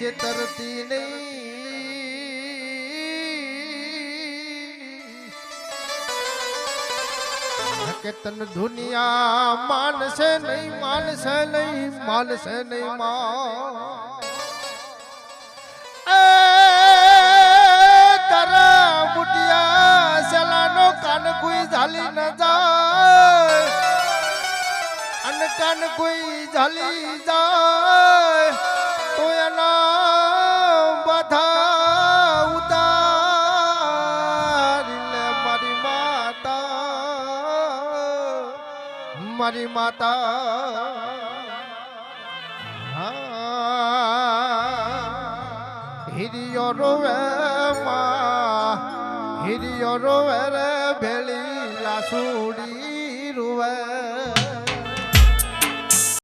તરતી નહીં. કે તન દુનિયા માનશે નહીં માનશે નહીં માનશે નહીં, માં. તારા બુટિયા સેલાનો કાન કોઈ ઝાલી ન જાય. અન કાન કોઈ ઝાલી જાય. મારી માતા. હિરિયો રોવે માં હિરિયો રોવે રે ભેળી લાસુડી